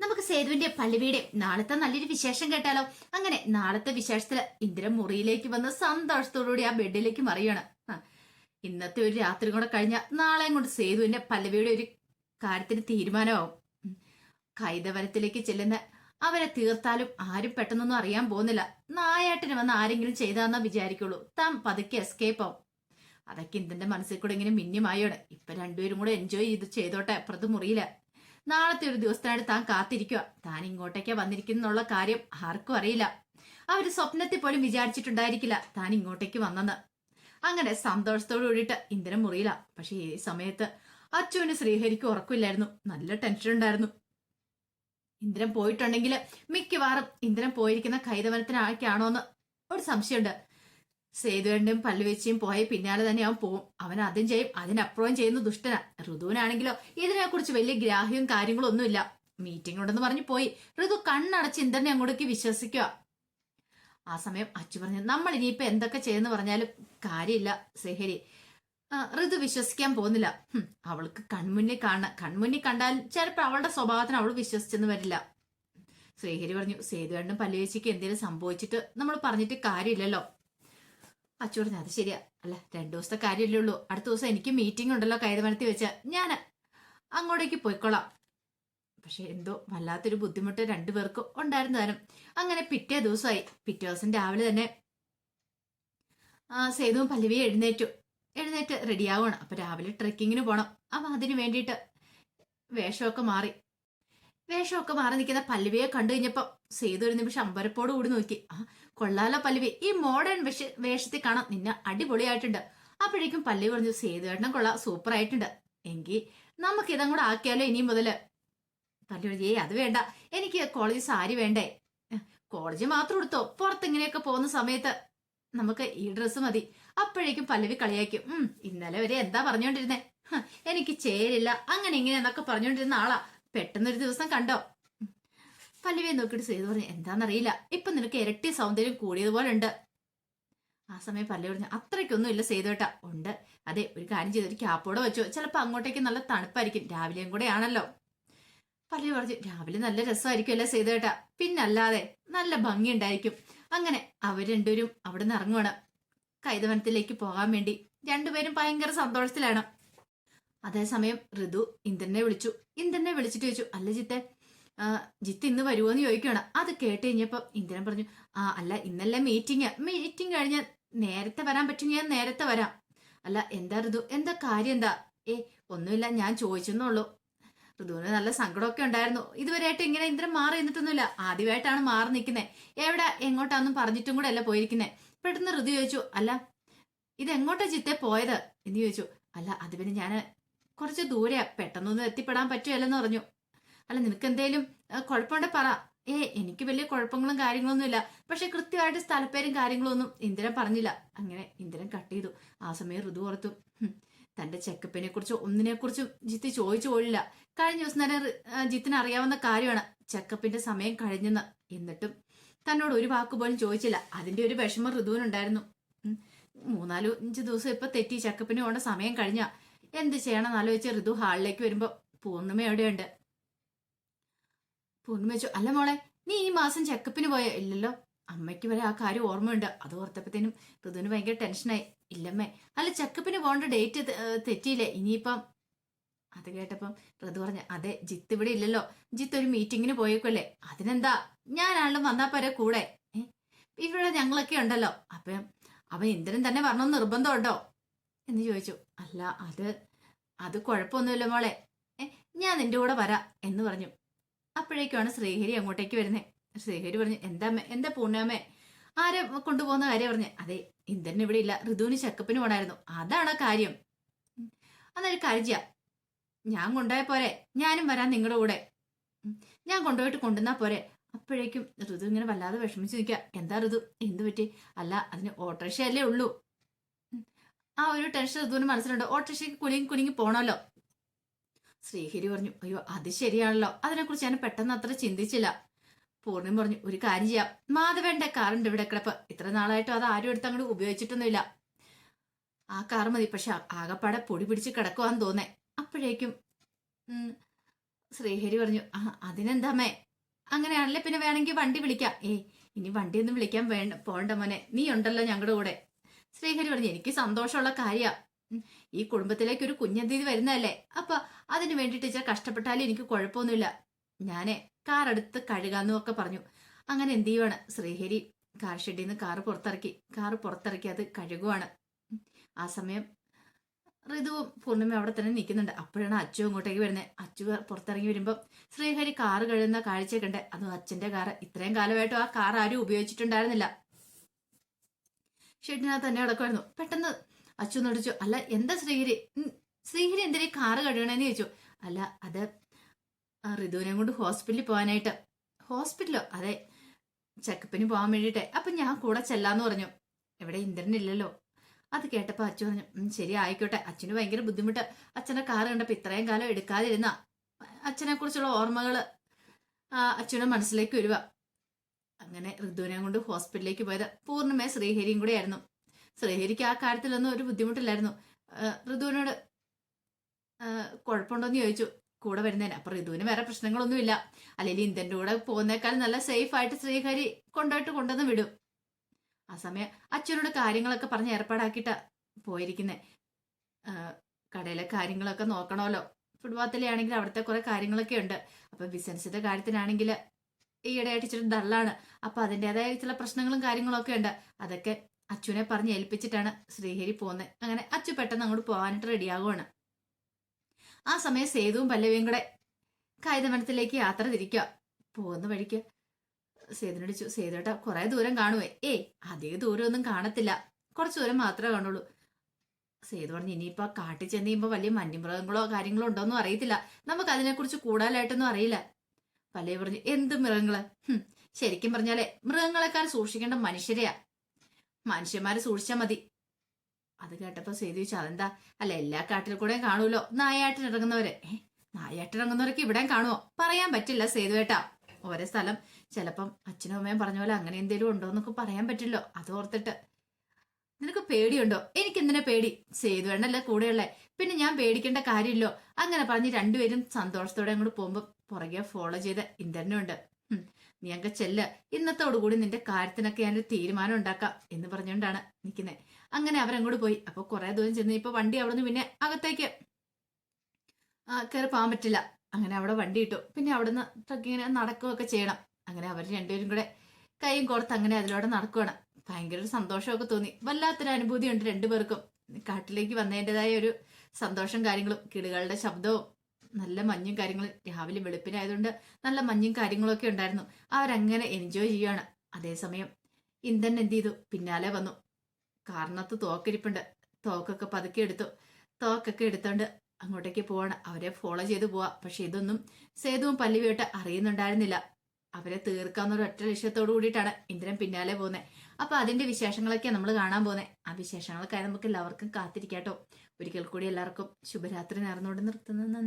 നമുക്ക് സേതുവിന്റെ പള്ളിവീടെ നാളത്തെ നല്ലൊരു വിശേഷം കേട്ടാലോ? അങ്ങനെ നാളത്തെ വിശേഷത്തിൽ ഇന്ദിര മുറിയിലേക്ക് വന്ന് സന്തോഷത്തോടുകൂടി ആ ബെഡിലേക്ക് മറിയാണ് ഇന്നത്തെ ഒരു രാത്രി കൂടെ കഴിഞ്ഞ നാളെയും കൊണ്ട് സേതുവിന്റെ പല്ലവിയുടെ ഒരു കാര്യത്തിന് തീരുമാനമാവും. കൈതവരത്തിലേക്ക് ചെല്ലുന്ന അവരെ തീർത്താലും ആരും പെട്ടെന്നൊന്നും അറിയാൻ പോകുന്നില്ല. നായാട്ടിന് വന്ന് ആരെങ്കിലും ചെയ്താന്നാ വിചാരിക്കുള്ളൂ. താൻ പതുക്കെ എസ്കേപ്പ് ആവും. അതൊക്കെ ഇന്ദന്റെ മനസ്സിൽ കൂടെ ഇങ്ങനെ മിന്നിമായാണ് ഇപ്പൊ രണ്ടുപേരും കൂടെ എൻജോയ് ചെയ്ത് ചെയ്തോട്ടെ. അപ്പുറത്ത് മുറിയില്ല നാളത്തെ ഒരു ദിവസത്തിനായിട്ട് താൻ കാത്തിരിക്കുക താൻ ഇങ്ങോട്ടേക്കാ വന്നിരിക്കുന്നുള്ള കാര്യം ആർക്കും അറിയില്ല. അവർ സ്വപ്നത്തിൽ പോലും വിചാരിച്ചിട്ടുണ്ടായിരിക്കില്ല താൻ ഇങ്ങോട്ടേക്ക് വന്നെന്ന്. അങ്ങനെ സന്തോഷത്തോട് കൂടിയിട്ട് ഇന്ദ്രൻ മുറിയില്ല പക്ഷെ ഈ സമയത്ത് അച്ചുവിന് ശ്രീഹരിക്ക് ഉറക്കില്ലായിരുന്നു നല്ല ടെൻഷൻ ഉണ്ടായിരുന്നു. ഇന്ദ്രൻ പോയിട്ടുണ്ടെങ്കിൽ മിക്കവാറും ഇന്ദ്രൻ പോയിരിക്കുന്ന കൈതവനത്തിനാണോ എന്ന് ഒരു സംശയമുണ്ട്. സേതുവേണ്ടും പല്ലുവെച്ചും പോയ പിന്നാലെ തന്നെ അവൻ പോവും. അവൻ അതും ചെയ്യും അതിനപ്പുറവും ചെയ്യുന്ന ദുഷ്ടനാ. ഋതുവിനാണെങ്കിലോ ഇതിനെക്കുറിച്ച് വലിയ ഗ്രാഹ്യവും കാര്യങ്ങളും ഒന്നുമില്ല. മീറ്റിംഗ് ഉണ്ടെന്ന് പറഞ്ഞു പോയി. ഋതു കണ്ണടച്ച് ഇന്ദ്രനെ അങ്ങോട്ടേക്ക് വിശ്വസിക്കുക. ആ സമയം അച്ചു പറഞ്ഞു നമ്മൾ ഇനിയിപ്പോ എന്തൊക്കെ ചെയ്യുന്നു പറഞ്ഞാലും കാര്യമില്ല സെഹരി. ഋതു വിശ്വസിക്കാൻ പോകുന്നില്ല. അവൾക്ക് കൺമുന്നിൽ കാണ കൺമുന്നിൽ കണ്ടാൽ ചിലപ്പോൾ അവളുടെ സ്വഭാവത്തിന് അവൾ വിശ്വസിച്ചെന്ന് വരില്ല. ശ്രീഹരി പറഞ്ഞു സേതുവേണ്ടും പല്ലുവേച്ചിക്ക് എന്തെങ്കിലും സംഭവിച്ചിട്ട് നമ്മൾ പറഞ്ഞിട്ട് കാര്യമില്ലല്ലോ. അച്ചു പറഞ്ഞു അത് ശരിയാ. അല്ല രണ്ടു ദിവസത്തെ കാര്യമല്ലേ ഉള്ളൂ. അടുത്ത ദിവസം എനിക്ക് മീറ്റിംഗ് ഉണ്ടല്ലോ കൈതമനത്തിൽ വെച്ച. ഞാൻ അങ്ങോട്ടേക്ക് പോയിക്കൊള്ളാം പക്ഷെ എന്തോ വല്ലാത്തൊരു ബുദ്ധിമുട്ട് രണ്ടുപേർക്കും ഉണ്ടായിരുന്നു താനും അങ്ങനെ പിറ്റേ ദിവസമായി. പിറ്റേ ദിവസം രാവിലെ തന്നെ ആ സേതുവും പല്ലവിയും എഴുന്നേറ്റു. എഴുന്നേറ്റ് റെഡിയാവണം അപ്പൊ രാവിലെ ട്രക്കിങ്ങിന് പോണം. അപ്പൊ അതിന് വേണ്ടിയിട്ട് വേഷമൊക്കെ മാറി. വേഷമൊക്കെ മാറി നിൽക്കുന്ന പല്ലവിയെ കണ്ടു കഴിഞ്ഞപ്പോൾ സേതു ഒരു നിമിഷം അമ്പരപ്പോട് കൂടി നോക്കി. ആ കൊള്ളാലോ പല്ലവി. ഈ മോഡേൺ വേഷ വേഷത്തിൽ കാണാൻ നിന്നെ അടിപൊളിയായിട്ടുണ്ട്. അപ്പോഴേക്കും പല്ലവി പറഞ്ഞു സേതുവേട്ടനും കൊള്ളാം. സൂപ്പർ ആയിട്ടുണ്ട് എങ്കിൽ നമുക്ക് ഇതും കൂടെ ആക്കിയാലോ ഇനി മുതൽ? പല്ലവി ഏയ് അത് വേണ്ട. എനിക്ക് കോളേജ് സാരി വേണ്ടേ? കോളേജ് മാത്രം എടുത്തോ പുറത്തിങ്ങനെയൊക്കെ പോകുന്ന സമയത്ത് നമുക്ക് ഈ ഡ്രസ്സ് മതി. അപ്പോഴേക്കും പല്ലവി കളിയാക്കും ഉം ഇന്നലെ വരെ എന്താ പറഞ്ഞോണ്ടിരുന്നേ? എനിക്ക് ചേരില്ല. അങ്ങനെ ഇങ്ങനെ എന്നൊക്കെ പറഞ്ഞോണ്ടിരുന്ന ആളാ. പെട്ടെന്നൊരു ദിവസം കണ്ടോ? പല്ലുവേ നോക്കിയിട്ട് സേതു പറഞ്ഞു എന്താണെന്നറിയില്ല ഇപ്പൊ നിനക്ക് ഇരട്ടി സൗന്ദര്യം കൂടിയതുപോലെ ഉണ്ട്. ആ സമയം പല്ലവി പറഞ്ഞു അത്രയ്ക്കൊന്നും ഇല്ല സേതുവേട്ടാ ഉണ്ട്. അതെ ഒരു കാര്യം ചെയ്തു ഒരു ക്യാപ്പോടെ വെച്ചോ. ചിലപ്പോ അങ്ങോട്ടേക്ക് നല്ല തണുപ്പായിരിക്കും. രാവിലെയും കൂടെ ആണല്ലോ. പല്ലവി പറഞ്ഞു രാവിലെ നല്ല രസമായിരിക്കും അല്ലേ സേതുവേട്ടാ പിന്നല്ലാതെ നല്ല ഭംഗി ഉണ്ടായിരിക്കും. അങ്ങനെ അവർ രണ്ടുപേരും അവിടെ നിന്ന് ഇറങ്ങുവാണ്. കൈതവനത്തിലേക്ക് പോകാൻ വേണ്ടി രണ്ടുപേരും ഭയങ്കര സന്തോഷത്തിലാണ്. അതേസമയം ഋതു ഇന്ദ്രനെ വിളിച്ചു. ഇന്ദ്രനെ വിളിച്ചിട്ട് ചോദിച്ചു അല്ല ജിത്തെ ജിത്ത് ഇന്ന് വരുമോ എന്ന് ചോദിക്കുകയാണ്. അത് കേട്ട് കഴിഞ്ഞപ്പോൾ ഇന്ദ്രൻ പറഞ്ഞു ആ അല്ല ഇന്നല്ല മീറ്റിംഗ് മീറ്റിംഗ് കഴിഞ്ഞ് നേരത്തെ വരാൻ പറ്റും. ഞാൻ നേരത്തെ വരാം. അല്ല എന്താ ഋതു? എന്താ കാര്യം? എന്താ? ഏ ഒന്നുമില്ല. ഞാൻ ചോദിച്ചെന്നുള്ളൂ ഋതുവിന് നല്ല സങ്കടമൊക്കെ ഉണ്ടായിരുന്നു. ഇതുവരെയായിട്ട് ഇങ്ങനെ ഇന്ദ്രൻ മാറി നിന്നിട്ടൊന്നുമില്ല. ആദ്യമായിട്ടാണ് മാറി നിൽക്കുന്നത് എവിടെ എങ്ങോട്ടാന്നും പറഞ്ഞിട്ടും കൂടെ അല്ല പോയിരിക്കുന്നത് പെട്ടെന്ന് ഋതു ചോദിച്ചു അല്ല ഇത് എങ്ങോട്ടാ ചിത്തെ പോയത്? എന്ന് ചോദിച്ചു അല്ല അത് പിന്നെ ഞാൻ കുറച്ച് ദൂരെയാ പെട്ടെന്നൊന്നും എത്തിപ്പെടാൻ പറ്റുമല്ലെന്ന് പറഞ്ഞു. അല്ല നിനക്ക് എന്തേലും കുഴപ്പമുണ്ടെ പറ. ഏ എനിക്ക് വലിയ കുഴപ്പങ്ങളും കാര്യങ്ങളൊന്നും ഇല്ല പക്ഷെ കൃത്യമായിട്ട് സ്ഥലപ്പേരും കാര്യങ്ങളൊന്നും ഇന്ദിരൻ പറഞ്ഞില്ല. അങ്ങനെ ഇന്ദ്രൻ കട്ട് ചെയ്തു. ആ സമയം ഋതു ഓർത്തു. തന്റെ ചെക്കപ്പിനെ കുറിച്ച് ഒന്നിനെ കുറിച്ചും ജിത്ത് ചോദിച്ചു പോലില്ല. കഴിഞ്ഞ ദിവസം തന്നെ ജിത്തിന് അറിയാവുന്ന കാര്യമാണ്. ചെക്കപ്പിന്റെ സമയം കഴിഞ്ഞെന്ന്. എന്നിട്ടും തന്നോട് ഒരു വാക്ക് പോലും ചോദിച്ചില്ല. അതിന്റെ ഒരു വിഷമം ഋതുവിനുണ്ടായിരുന്നു. ഉം. മൂന്നാലു അഞ്ച് ദിവസം ഇപ്പൊ തെറ്റി. ചെക്കപ്പിന് പോകേണ്ട സമയം കഴിഞ്ഞ. എന്ത് ചെയ്യണം ആലോചിച്ച് ഋതു ഹാളിലേക്ക് വരുമ്പോ പൂർണിമ എവിടെയുണ്ട്? പൂർണിമ വെച്ചു അല്ല മോളെ നീ ഈ മാസം ചെക്കപ്പിന് പോയോ? ഇല്ലല്ലോ അമ്മയ്ക്ക് വരെ ആ കാര്യം ഓർമ്മയുണ്ട്. അത് ഓർത്തപ്പത്തേനും ഋതുവിന് ഭയങ്കര ടെൻഷനായി ഇല്ലമ്മേ അല്ല ചെക്കപ്പിന് പോകേണ്ട ഡേറ്റ് തെറ്റിയില്ലേ? ഇനിയിപ്പം അത് കേട്ടപ്പം ഋതു പറഞ്ഞു അതെ ജിത്ത് ഇവിടെ ഇല്ലല്ലോ. ജിത്ത് ഒരു മീറ്റിങ്ങിന് പോയേക്കല്ലേ അതിനെന്താ? ഞാനാളും വന്നാ പോരെ കൂടെ. ഇവിടെ ഞങ്ങളൊക്കെ ഉണ്ടല്ലോ. അപ്പം അവൻ ഇന്ദ്രൻ തന്നെ വരണമെന്ന് നിർബന്ധമുണ്ടോ എന്ന് ചോദിച്ചു. അല്ല അത് അത് കുഴപ്പമൊന്നുമില്ല മോളെ. ഞാൻ നിന്റെ കൂടെ വരാം എന്ന് പറഞ്ഞു. അപ്പോഴേക്കുമാണ് ശ്രീഹരി അങ്ങോട്ടേക്ക് വരുന്നത് ശ്രീഹരി പറഞ്ഞു എന്താ എന്താ പൂർണമ്മേ ആരെ കൊണ്ടുപോകുന്ന കാര്യം പറഞ്ഞു. അതെ ഇന്ദ്രൻ ഇവിടെ ഇല്ല. ഋതുവിന് ചെക്കപ്പിന് പോണായിരുന്നു. അതാണ് കാര്യം. അന്നൊരു കാര്യം ഞാൻ കൊണ്ടുപോയ പോരെ. ഞാനും വരാം നിങ്ങളുടെ കൂടെ. ഞാൻ കൊണ്ടുപോയിട്ട് കൊണ്ടുവന്നാ പോരെ. അപ്പോഴേക്കും ഋതു ഇങ്ങനെ വല്ലാതെ വിഷമിച്ച് നിൽക്കുക. എന്താ ഋതു? എന്ത് പറ്റി? അല്ല അതിന് ഓട്ടോറിക്ഷ അല്ലേ ഉള്ളൂ. ആ ഒരു ടെൻഷൻ ഋതുവിന് മനസ്സിലുണ്ട്. ഓട്ടോറിക്ഷയ്ക്ക് കുലുങ്ങി കുലുങ്ങി പോണല്ലോ. ശ്രീഹരി പറഞ്ഞു അയ്യോ അത് ശരിയാണല്ലോ. അതിനെക്കുറിച്ച് ഞാൻ പെട്ടെന്ന് അത്ര ചിന്തിച്ചില്ല. പൂർണിമ പറഞ്ഞു ഒരു കാര്യം ചെയ്യാം. മാധവേന്റെ കാറുണ്ട് ഇവിടെ കിടപ്പ്. ഇത്ര നാളായിട്ടും അത് ആരും എടുത്ത് അങ്ങോട്ട് ഉപയോഗിച്ചിട്ടൊന്നുമില്ല. ആ കാർ മതി. പക്ഷെ ആകപ്പാടെ പൊടി പിടിച്ച് കിടക്കുവാന്ന് തോന്നേ. അപ്പോഴേക്കും ശ്രീഹരി പറഞ്ഞു ആ അതിനെന്താമേ അങ്ങനെയാണല്ലേ പിന്നെ വേണമെങ്കിൽ വണ്ടി വിളിക്കാം. ഏ ഇനി വണ്ടിയൊന്നും വിളിക്കാൻ വേണ്ട പോണ്ട മോനെ. നീ ഉണ്ടല്ലോ ഞങ്ങളുടെ കൂടെ. ശ്രീഹരി പറഞ്ഞു എനിക്ക് സന്തോഷമുള്ള കാര്യ. ഈ കുടുംബത്തിലേക്ക് ഒരു കുഞ്ഞന്തീതി വരുന്നതല്ലേ? അപ്പൊ അതിനു വേണ്ടിയിട്ട് ഇച്ചിരി കഷ്ടപ്പെട്ടാലും എനിക്ക് കുഴപ്പമൊന്നുമില്ല. ഞാനേ കാർ എടുത്ത് കഴുകാന്നും ഒക്കെ പറഞ്ഞു. അങ്ങനെ എന്ത് ചെയ്യുവാണ്? ശ്രീഹരി കാർ ഷെഡിൽ നിന്ന് കാറ് പുറത്തിറക്കി. കാർ പുറത്തിറക്കി അത് കഴുകുവാണ്. ആ സമയം ഋതുവും പൂർണിമ അവിടെ തന്നെ നിൽക്കുന്നുണ്ട്. അപ്പോഴാണ് അച്ചു അങ്ങോട്ടേക്ക് വരുന്നത് അച്ചു പുറത്തിറങ്ങി വരുമ്പോൾ ശ്രീഹരി കാർ കഴുകുന്ന കാഴ്ച ഉണ്ട് അതും അച്ഛന്റെ കാർ ഇത്രയും കാലമായിട്ടും ആ കാർ ആരും ഉപയോഗിച്ചിട്ടുണ്ടായിരുന്നില്ല. ഷെഡിനകത്ത് തന്നെ കിടക്കുമായിരുന്നു പെട്ടെന്ന് അച്ഛൻ നടിച്ചു അല്ല എന്താ ശ്രീഹരി? ശ്രീഹരി എന്തിനാ കാറ് കഴുകണേന്ന് ചോദിച്ചു. അല്ല അത് റിതുവിനെ കൊണ്ട് ഹോസ്പിറ്റലിൽ പോകാനായിട്ട്. ഹോസ്പിറ്റലോ? അതെ ചെക്കപ്പിന് പോകാൻ വേണ്ടിയിട്ട്. അപ്പൊ ഞാൻ കൂടെ ചെല്ലാന്ന് പറഞ്ഞു. എവിടെ ഇന്ദ്രനില്ലല്ലോ അത് കേട്ടപ്പോൾ അച്ഛൻ പറഞ്ഞു ശരി ആയിക്കോട്ടെ. അച്ഛന് ഭയങ്കര ബുദ്ധിമുട്ട്. അച്ഛന്റെ കാറ് കണ്ടപ്പോ ഇത്രയും കാലം എടുക്കാതിരുന്ന. അച്ഛനെ കുറിച്ചുള്ള ഓർമ്മകൾ അച്ഛനും മനസ്സിലേക്ക് വരുക അങ്ങനെ ഋതുവിനെ കൊണ്ട് ഹോസ്പിറ്റലിലേക്ക് പോയത് പൂർണമായ ശ്രീഹരിയും കൂടെ ആയിരുന്നു ശ്രീഹരിക്ക് ആ കാര്യത്തിലൊന്നും ഒരു ബുദ്ധിമുട്ടില്ലായിരുന്നു. ഋതുവിനോട് കുഴപ്പമുണ്ടോ കുഴപ്പമുണ്ടോന്ന് ചോദിച്ചു. കൂടെ വരുന്നതിന്. അപ്പൊ ഋതുവിന് വേറെ പ്രശ്നങ്ങളൊന്നുമില്ല. അല്ലെങ്കിൽ ഇന്ത്യന്റെ കൂടെ പോകുന്നേക്കാൾ നല്ല സേഫ് ആയിട്ട് ശ്രീഹരി കൊണ്ടുപോയിട്ട് കൊണ്ടുവന്ന് വിടും. ആ സമയം അച്ഛനോട് കാര്യങ്ങളൊക്കെ പറഞ്ഞ് ഏർപ്പാടാക്കിയിട്ടാ പോയിരിക്കുന്നെ. കടയിലെ കാര്യങ്ങളൊക്കെ നോക്കണമല്ലോ. ഫുട്പാത്തിലെ ആണെങ്കിൽ അവിടുത്തെ കുറെ കാര്യങ്ങളൊക്കെ ഉണ്ട്. അപ്പൊ ബിസിനസിന്റെ കാര്യത്തിനാണെങ്കിൽ ഈയിടെയായിട്ട് ഇച്ചിരി ഡള്ളാണ്. അപ്പൊ അതിന്റെതായ ചില പ്രശ്നങ്ങളും കാര്യങ്ങളും ഒക്കെ ഉണ്ട്. അതൊക്കെ അച്ഛനെ പറഞ്ഞ് ഏൽപ്പിച്ചിട്ടാണ് ശ്രീഹരി പോകുന്നത് അങ്ങനെ അച്ചു പെട്ടെന്ന് അങ്ങോട്ട് പോകാനായിട്ട് റെഡിയാകുവാണ് ആ സമയം സേതുവും പല്ലവിയും കൂടെ കായികവനത്തിലേക്ക് യാത്ര തിരിക്കുക. പോകുന്ന വഴിക്ക് സേതുനോട് സേതുട്ട കുറെ ദൂരം കാണുവേ. ഏയ് അധിക ദൂരമൊന്നും കാണത്തില്ല. കുറച്ച് ദൂരം മാത്രമേ കാണുള്ളൂ. സേതു പറഞ്ഞു ഇനിയിപ്പോ കാട്ടിൽ ചെന്ന് കഴിയുമ്പോ വലിയ മഞ്ഞുമൃഗങ്ങളോ കാര്യങ്ങളോ ഉണ്ടോന്നും അറിയത്തില്ല. നമുക്ക് അതിനെക്കുറിച്ച് കൂടുതലായിട്ടൊന്നും അറിയില്ല. പല്ലേ പറഞ്ഞു എന്ത് മൃഗങ്ങൾ? ശരിക്കും പറഞ്ഞാലേ മൃഗങ്ങളെക്കാൾ സൂക്ഷിക്കേണ്ട മനുഷ്യരെയാ. മനുഷ്യന്മാരെ സൂക്ഷിച്ചാൽ മതി. അത് കേട്ടപ്പോ സേതു ചോദിച്ചു അതെന്താ? അല്ല എല്ലാ കാട്ടിൽ കൂടെ കാണുമല്ലോ നായാട്ടിൽ ഇറങ്ങുന്നവരെ. നായാട്ടിൽ നായാട്ടിന് ഇറങ്ങുന്നവരൊക്കെ ഇവിടെയും കാണുമോ പറയാൻ പറ്റില്ല സേതു സേതുവേട്ടാ ഓരോ സ്ഥലം. ചിലപ്പം അച്ഛനും അമ്മയും പറഞ്ഞ പോലെ അങ്ങനെ എന്തെങ്കിലും ഉണ്ടോ എന്നൊക്കെ പറയാൻ പറ്റില്ലോ. അത് ഓർത്തിട്ട്. നിനക്ക് പേടിയുണ്ടോ? എനിക്ക് എന്തിനാ പേടി? സേതു വേണ്ടല്ലേ കൂടെയുള്ളേ. പിന്നെ ഞാൻ പേടിക്കേണ്ട കാര്യമില്ലോ. അങ്ങനെ പറഞ്ഞ് രണ്ടുപേരും സന്തോഷത്തോടെ അങ്ങോട്ട് പോകുമ്പോ പുറകെ ഫോളോ ചെയ്ത ഇന്ദ്രനുണ്ട്. നീ അങ്ങ് ചെല്ല്. ഇന്നത്തോടുകൂടി നിന്റെ കാര്യത്തിനൊക്കെ ഞാനൊരു തീരുമാനം ഉണ്ടാക്കാം എന്ന് പറഞ്ഞുകൊണ്ടാണ് നിൽക്കുന്നത് അങ്ങനെ അവരങ്ങോട്ട് പോയി. അപ്പൊ കുറെ ദൂരം ചെന്ന് ഇപ്പൊ വണ്ടി അവിടെ നിന്ന് പിന്നെ അകത്തേക്ക് കയറി പോകാൻ പറ്റില്ല. അങ്ങനെ അവിടെ വണ്ടി ഇട്ടു. പിന്നെ അവിടെ നിന്ന് ട്രക്കിങ്ങനെ നടക്കുകയൊക്കെ ചെയ്യണം. അങ്ങനെ അവർ രണ്ടുപേരും കൂടെ കൈയും കോർത്ത് അങ്ങനെ അതിലൂടെ നടക്കുകയാണ് ഭയങ്കര ഒരു സന്തോഷമൊക്കെ തോന്നി. വല്ലാത്തൊരു അനുഭൂതി ഉണ്ട് രണ്ടുപേർക്കും. കാട്ടിലേക്ക് വന്നതിന്റെതായ ഒരു സന്തോഷം കാര്യങ്ങളും കിളികളുടെ ശബ്ദവും നല്ല മഞ്ഞും കാര്യങ്ങളും രാവിലെ വെളുപ്പിനായതുകൊണ്ട് നല്ല മഞ്ഞും കാര്യങ്ങളൊക്കെ ഉണ്ടായിരുന്നു. അവരങ്ങനെ എൻജോയ് ചെയ്യുകയാണ് അതേസമയം ഇന്ദൻ എന്ത് ചെയ്തു? പിന്നാലെ വന്നു. കാരണത്ത് തോക്കിരിപ്പുണ്ട്. തോക്കൊക്കെ പതുക്കെ എടുത്തു. തോക്കൊക്കെ എടുത്തോണ്ട് അങ്ങോട്ടേക്ക് പോവാണ്. അവരെ ഫോളോ ചെയ്ത് പോവാ. പക്ഷെ ഇതൊന്നും സേതുവും പല്ലുവിയോട്ട് അറിയുന്നുണ്ടായിരുന്നില്ല. അവരെ തീർക്കാന്നൊരു ഒറ്റ ലക്ഷ്യത്തോടു കൂടിയിട്ടാണ് ഇന്ദ്രൻ പിന്നാലെ പോകുന്നത് അപ്പൊ അതിന്റെ വിശേഷങ്ങളൊക്കെ നമ്മൾ കാണാൻ പോകുന്നത് ആ വിശേഷങ്ങൾക്കായി നമുക്ക് എല്ലാവർക്കും കാത്തിരിക്കാട്ടോ. ഒരിക്കൽ കൂടി എല്ലാവർക്കും ശുഭരാത്രി നേർന്നുകൊണ്ട് നിർത്തുന്നത്